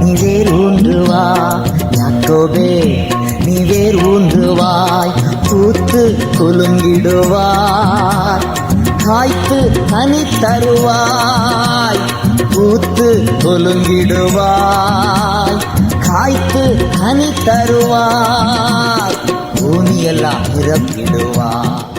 நீ வேர் ஊன்றுவா யாக்கோபே நீ வேர் ஊன்றுவாய் பூத்து குலுங்கிடுவாய் காய்த்து கனி தருவாய் பூத்து குலுங்கிடுவாய். காய்த்து கனி தருவாய் பூமியெல்லாம் இறப்பிடுவாய்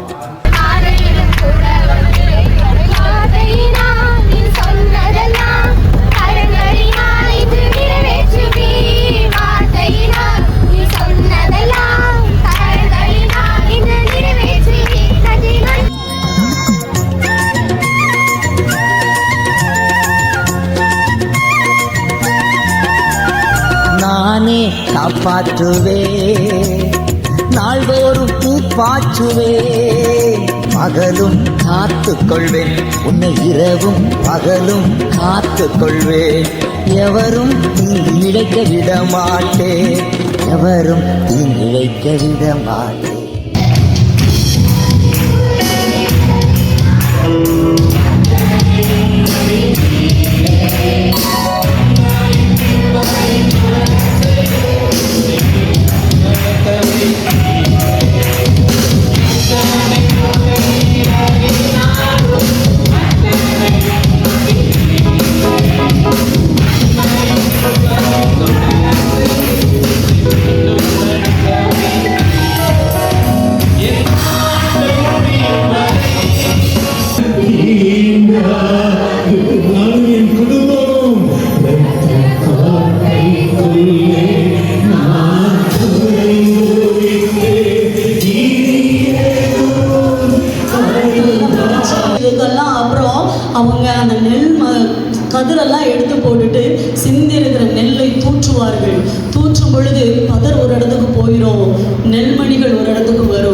காப்பாற்றுவே. நாள்தோறும் நீ பகலும் காத்து கொள்வேன் உன்னை இரவும் பகலும் காத்து கொள்வேன் எவரும் இழைக்க விட மாட்டேன் எவரும் இழைக்க விட மாட்டேன் நானும் அவங்க அந்த நெல் ம கதிரெல்லாம் எடுத்து போட்டுட்டு சிந்தி இருக்கிற நெல்லை தூற்றுவார்கள். தூற்றும் பொழுது கதிர் ஒரு இடத்துக்கு போயிடும் நெல்மணிகள் ஒரு இடத்துக்கு வரும்.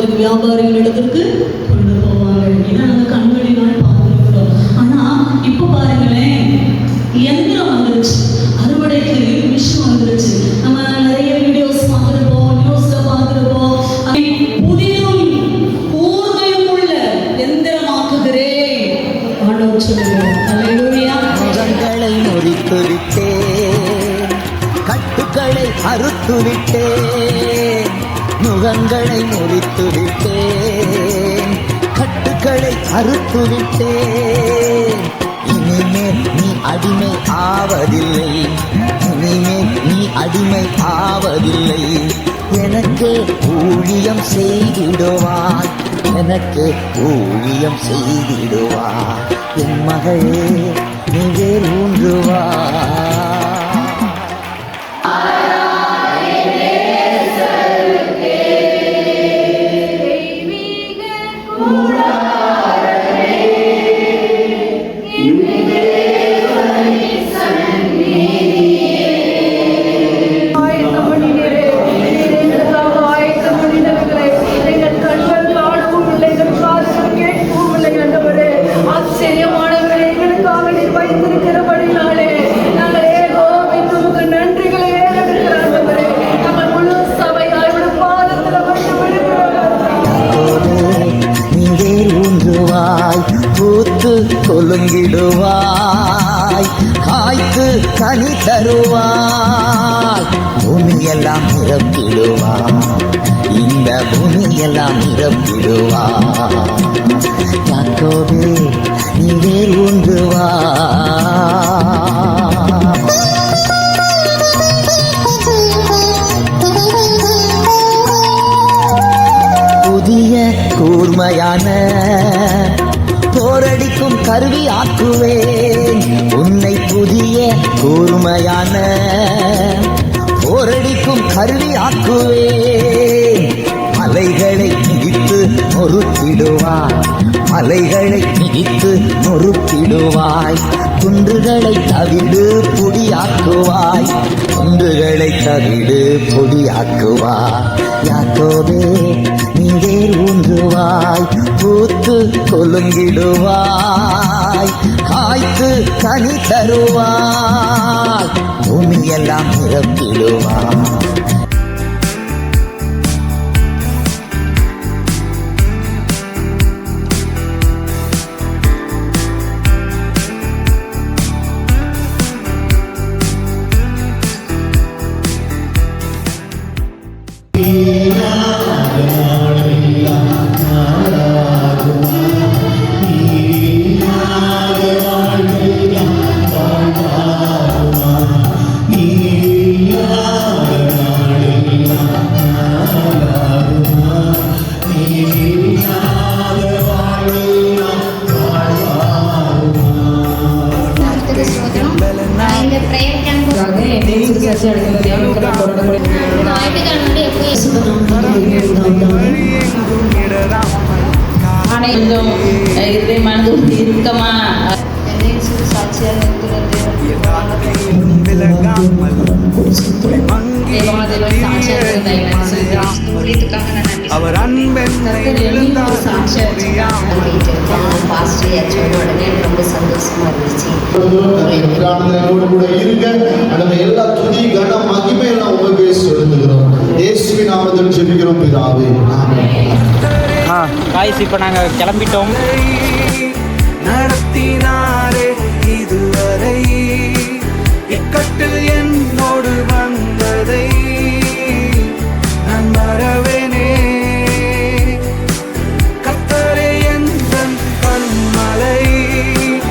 வியாபாரத்திற்கு வியாபாரிகள் இடத்திற்கு கொண்டு போவாங்க. ஏன்னா நாங்கள் கண்களினால் பார்த்துருக்கிறோம் ஆனால் இப்போ பாருங்களேன் இயந்திரம் வந்துருச்சு. அறுவடைக்கு மிஷின் வந்துருச்சு. நம்ம நிறைய வீடியோஸ் பார்த்துருப்போம் நியூஸ்ல பார்த்துருப்போம். புதிதும் கூர்மையும் உள்ள எந்திரமாக்குகிறேன் ஆண்டவர் சொல்லுகிறேன் அல்லேலூயா முகங்களை முறித்து கட்டுக்களை அறுத்துவிட்டேன். முகங்களை முறித்து விட்டேன் கட்டுக்களை அறுத்து விட்டேன் இனிமேல் நீ அடிமை ஆவதில்லை. இனிமேல் நீ அடிமை ஆவதில்லை. எனக்கு ஊழியம் செய்திடுவாய் எனக்கு ஊழியம் செய்திடுவாய் என் மகளே நீ வேர் ஊன்றுவாய். காய் காய்த்து கனி தருவாய் பூமியெல்லாம் நிரப்பிடுவாய் இந்த பூமியெல்லாம் நிரப்பிடுவாய் யாக்கோவே நீ வேர் ஊன்றுவாய் புதிய கூர்மையான போரடிக்கும் கருவி ஆக்குவேன். உன்னை புதிய கூர்மையான போரடிக்கும் கருவி ஆக்குவேன். மலைகளை மிதித்து நொறுக்கிடுவாய். மலைகளை மிதித்து நொறுக்கிடுவாய். குன்றுகளை தவிடு பொடியாக்குவாய். குன்றுகளை தவிடு பொடியாக்குவாய். யாக்கோவே எங்கே ஊந்துவாய் பூத்து கொலுங்கிடுவாய் காய்த்து கனி தருவாய் பூமியெல்லாம் நிரப்பிடுவாய் Yeah. ஞாயிற்றுக்கிழமை எப்போ கொஞ்சம் இதே மனது இறுக்கமா சாட்சியாக அவர் அன்பென்னை எனக்கு ரொம்ப சந்தோஷமா இருந்துச்சு. கூட இருங்க. நம்ம எல்லா துதி கன மகிமை எல்லாம் உமக்கு செலுத்துகிறோம் இயேசுவின் நாமத்தில் ஜெபிக்கிறோம் பிதாவே. ஆமென் காய்ஸ் இப்போ நாங்கள் கிளம்பிட்டோம். நடத்தினாரே இதுவரை. இக்கட்டில் என்